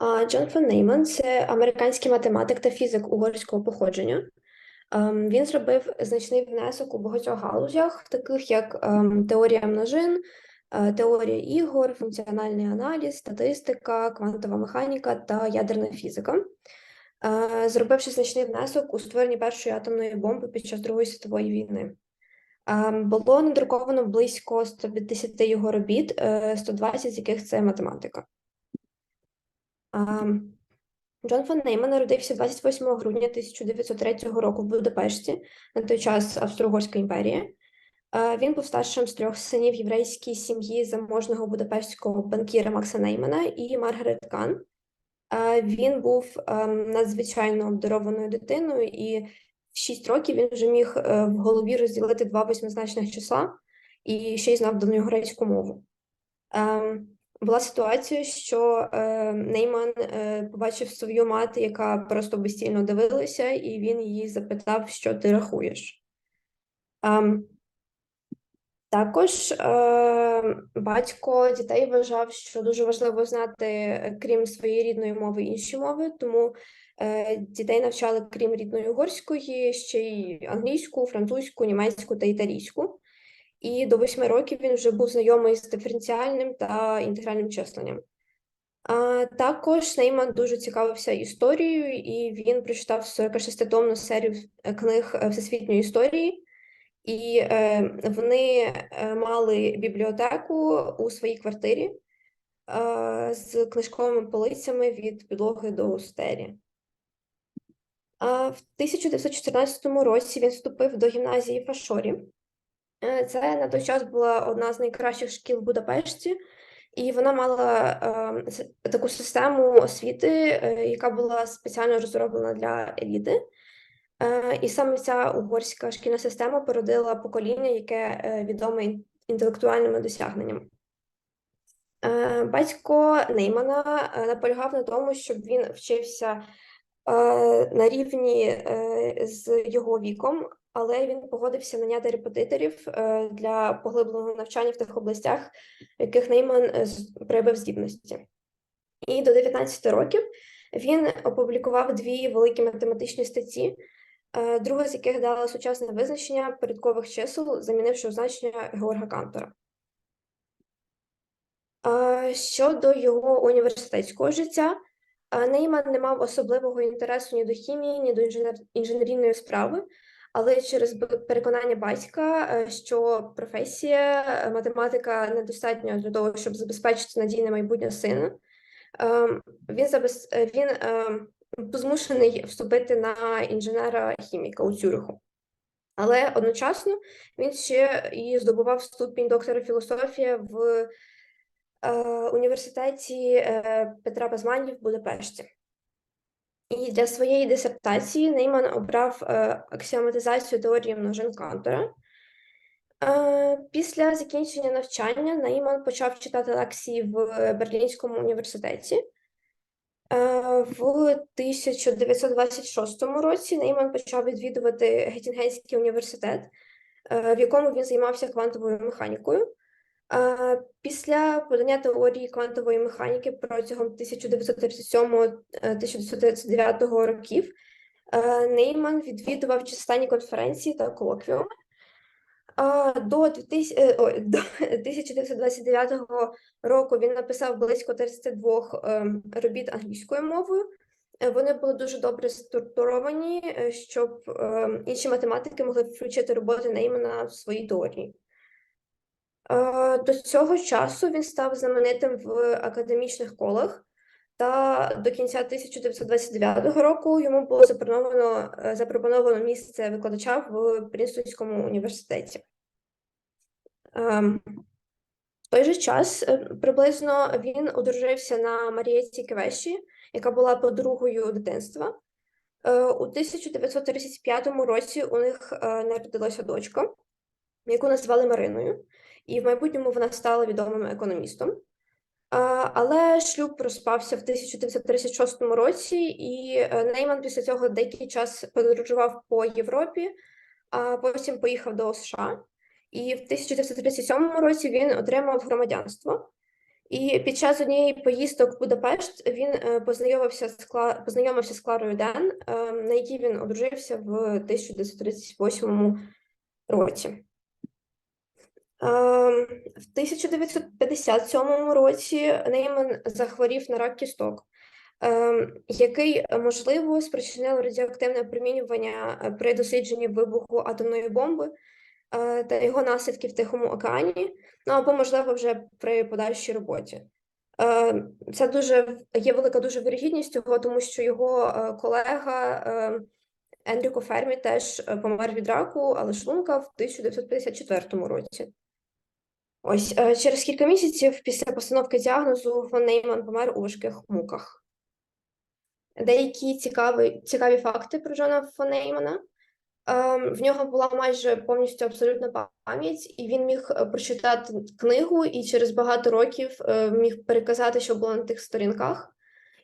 Джон фон Нейман це американський математик та фізик угорського походження. Ем, Він зробив значний внесок у багатьох галузях, таких як ем, теорія множин, е, теорія ігор, функціональний аналіз, статистика, квантова механіка та ядерна фізика. Е, Зробивши значний внесок у створенні першої атомної бомби під час Другої світової війни. Ем, Було надруковано близько 150 його робіт, е, 120 з яких це математика. Ем, Джон фон Нейман народився 28 грудня 1903 року в Будапешті, на той час Австро-Угорська імперія. Він був старшим з трьох синів єврейської сім'ї заможного будапештського банкіра Макса Неймана і Маргарет Кан. Він був ем, надзвичайно обдарованою дитиною, і в 6 років він вже міг е, в голові розділити два восьмизначних числа і ще й знав давньогрецьку мову. Була ситуація, що е, Нейман е, побачив свою мати, яка просто безстільно дивилася, і він її запитав, що ти рахуєш. Ем, також е, батько дітей вважав, що дуже важливо знати, е, крім своєї рідної мови, інші мови, тому е, дітей навчали, крім рідної угорської, ще й англійську, французьку, німецьку та італійську. І до восьми років він вже був знайомий з диференціальним та інтегральним численням. А, також Нейман дуже цікавився історією, і він прочитав 46-томну серію книг е, всесвітньої історії, і е, вони е, мали бібліотеку у своїй квартирі е, з книжковими полицями від підлоги до стелі. В 1914 році він вступив до гімназії Фашорі. Е, Це на той час була одна з найкращих шкіл в Будапешті, і вона мала е, таку систему освіти, е, яка була спеціально розроблена для еліти. Е, І саме ця угорська шкільна система породила покоління, яке е, відоме інтелектуальними досягненнями. Е, Батько Неймана е, наполягав на тому, щоб він вчився на рівні з його віком, але він погодився наняти репетиторів е, для поглибленого навчання в тих областях, в яких Нейман е, проявив здібності. І до 19 років він опублікував дві великі математичні статті, е, друга з яких дала сучасне визначення порядкових чисел, замінивши означення Георга Кантора. Щодо його університетського життя, Нейман не мав особливого інтересу ні до хімії, ні до інженер... інженерійної справи, але через переконання батька, е, що професія е, математика недостатньо для того, щоб забезпечити надійне майбутнє сина, ем, він забез... е, він ем, змушений вступити на інженера-хіміка у Цюриху. Але одночасно він ще і здобував ступінь доктора філософії в е, університеті е, Петра Базмані в Будапешті. І для своєї дисертації Нейман обрав е, аксіоматизацію теорії множин Кантора. Е, Після закінчення навчання Нейман почав читати лекції в Берлінському університеті. Е, В 1926 році Нейман почав відвідувати Геттінгенський університет, е, в якому він займався квантовою механікою. Е, Після подання теорії квантової механіки протягом 1937-1939 років е, Нейман відвідував численні конференції та колоквіуми. До 2000, е, 1929 року він написав близько 32 ем, робіт англійською мовою. Е, Вони були дуже добре структуровані, е, щоб інші математики могли включити роботи Неймана в свої теорії. Е, До цього часу він став знаменитим в академічних колах, та до кінця 1929 року йому було запропоновано, е, запропоновано місце викладача в Принстонському університеті. Ем, В той же час е, приблизно він одружився на Марієці Кевеші, яка була подругою дитинства. Е, У 1935 році у них е, народилася дочка, яку назвали Мариною, і в майбутньому вона стала відомим економістом. Але шлюб розпався в 1936 році, і е, Нейман після цього деякий час подорожував по Європі, а потім поїхав до США. І в 1937 році він отримав громадянство. І під час однієї поїздок в Будапешт він е, познайомився з Кла... познайомився з Кларою Ден, е, на якій він одружився в 1938 році. Ем, В 1957 році Нейман захворів на рак кісток, ем, який, можливо, спричинив радіоактивне опромінювання при дослідженні вибуху атомної бомби е, та його наслідки в Тихому океані, ну або, можливо, вже при подальшій роботі. Е, Це дуже є велика дуже вирогідність цього, тому що його е, колега е, Енріко Фермі теж е, помер від раку, але шлунка в 1954 році. Ось е, через кілька місяців після постановки діагнозу фон Нейман помер у важких муках. Деякі цікаві, цікаві факти про Джона фон Неймана. Ем, В нього була майже повністю абсолютна пам'ять, і він міг е, прочитати книгу і через багато років е, міг переказати, що було на тих сторінках,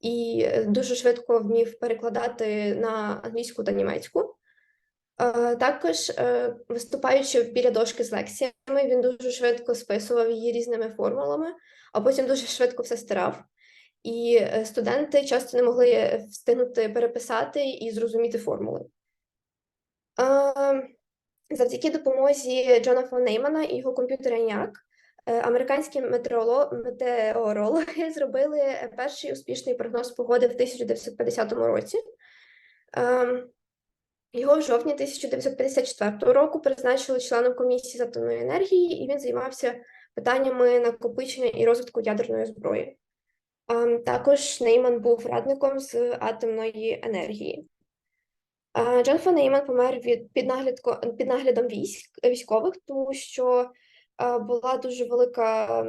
і дуже швидко вмів перекладати на англійську та німецьку. Е, Також, е, виступаючи біля дошки з лекціями, він дуже швидко списував її різними формулами, а потім дуже швидко все стирав. І е, студенти часто не могли встигнути переписати і зрозуміти формули. Завдяки допомозі Джона фон Неймана і його комп'ютера е, американські метеороло- метеорологи зробили перший успішний прогноз погоди в 1950 році. Його в жовтні 1954 року призначили членом комісії з атомної енергії, і він займався питаннями накопичення і розвитку ядерної зброї. Ем, Також Нейман був радником з атомної енергії. Е, Джон фон Нейман помер від під наглядко- під наглядом військ військових, тому що е, була дуже велика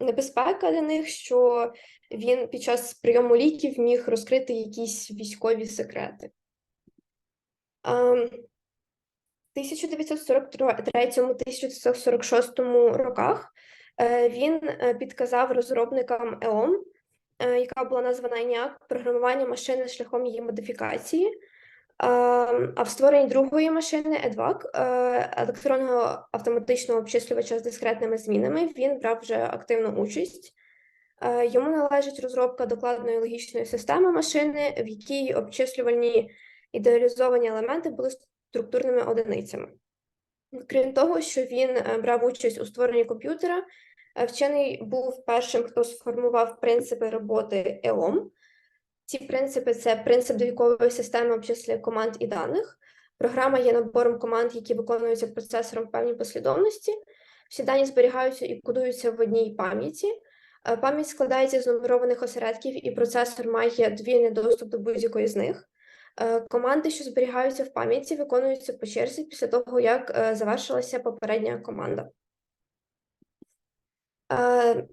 небезпека для них, що він під час прийому ліків міг розкрити якісь військові секрети. Ем, 1943-1946 роках е, він е, підказав розробникам ЕОМ, е, яка була названа ENIAC, програмування машини шляхом її модифікації. А в створенні другої машини EDVAC, е, електронного автоматичного обчислювача з дискретними змінами, він брав вже активну участь. Йому належить розробка докладної логічної системи машини, в якій обчислювальні ідеалізовані елементи були структурними одиницями. Крім того, що він е, брав участь у створенні комп'ютера, е, вчений був першим, хто сформував принципи роботи ЕОМ. Ці принципи це принцип довікової системи обчислення команд і даних. Програма є набором команд, які виконуються процесором в певній послідовності. Всі дані зберігаються і кодуються в одній пам'яті. Е, Пам'ять складається з нумерованих осередків, і процесор має довільний доступ до будь-якої з них. Е, Команди, що зберігаються в пам'яті, виконуються по черзі після того, як е, завершилася попередня команда. Е,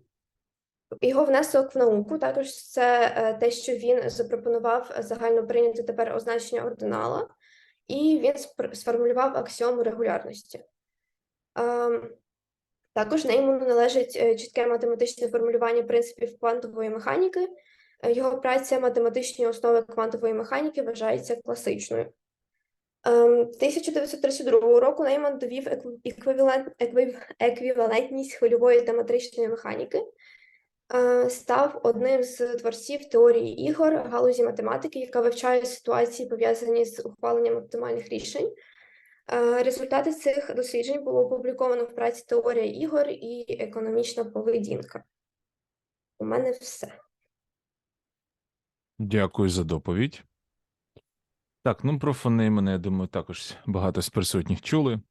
Його внесок в науку також це те, що він запропонував загально прийняти тепер означення ординала, і він сформулював аксіому регулярності. Також Нейману належить е, чітке математичне формулювання принципів квантової механіки. Е, Його праця «Математичні основи квантової механіки вважається класичною. Ем, 1932 року Нейман довів екві- еквівалент, еквів- еквівалентність хвильової та матричної механіки, е, став одним з творців теорії ігор галузі математики, яка вивчає ситуації, пов'язані з ухваленням оптимальних рішень. Е, Результати цих досліджень було опубліковано в праці Теорія ігор і економічна поведінка. У мене все. Дякую за доповідь. Так, ну про фон Неймана, я думаю, також багато з присутніх чули.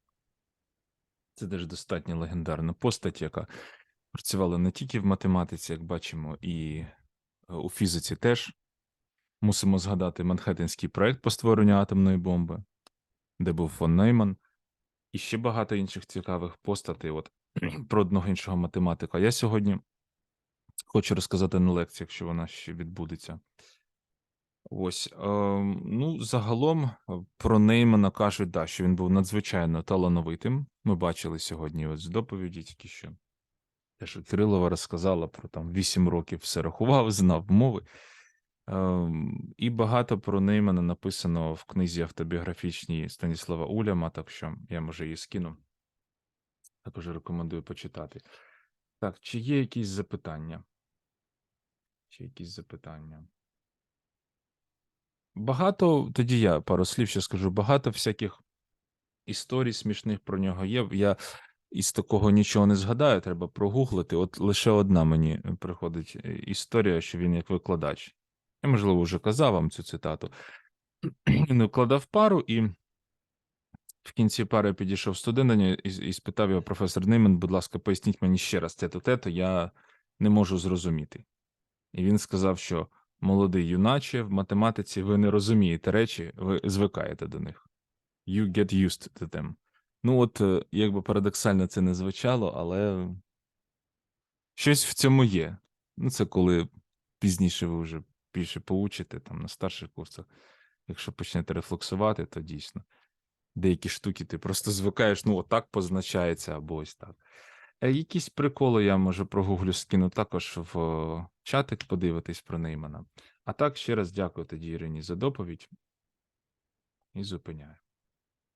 Це теж достатньо легендарна постать, яка працювала не тільки в математиці, як бачимо, і е, у фізиці теж. Мусимо згадати Манхеттенський проект по створенню атомної бомби, де був фон Нейман, і ще багато інших цікавих постатей. От про одного іншого математика. Я сьогодні хочу розказати на лекції, якщо вона ще відбудеться. Ось, ем, ну, загалом е, про Неймана кажуть, да, що він був надзвичайно талановитим. Ми бачили сьогодні ось з доповіді тільки що. Те, що Кирилова розказала про там 8 років все рахував, знав мови. Ем, і багато про Неймана написано в книзі автобіографічній Станіслава Уляма, так що я може її скину. Також рекомендую почитати. Так, чи є якісь запитання? Чи якісь запитання? Багато, тоді я пару слів ще скажу. Багато всяких історій смішних про нього є. Я із такого нічого не згадаю, треба прогуглити. От лише одна мені приходить е, історія, що він як викладач. Я, можливо, вже казав вам цю цитату. Він викладав пару, і в кінці пари підійшов студент і, і спитав його професор Нейман, будь ласка, поясніть мені ще раз те-то, те-то, я не можу зрозуміти. І він сказав, що молодий юначе, в математиці ви не розумієте речі, ви звикаєте до них. You get used to them. Ну, от, е, якби парадоксально це не звучало, але щось в цьому є. Ну, це коли пізніше ви вже більше поучите, там на старших курсах. Якщо почнете рефлексувати, то дійсно деякі штуки ти просто звикаєш, ну, отак позначається, або ось так. Е, Якісь приколи я може прогуглю, скину також в чатик подивитись про Неймана. А так, ще раз дякую тоді Ірині за доповідь і зупиняю.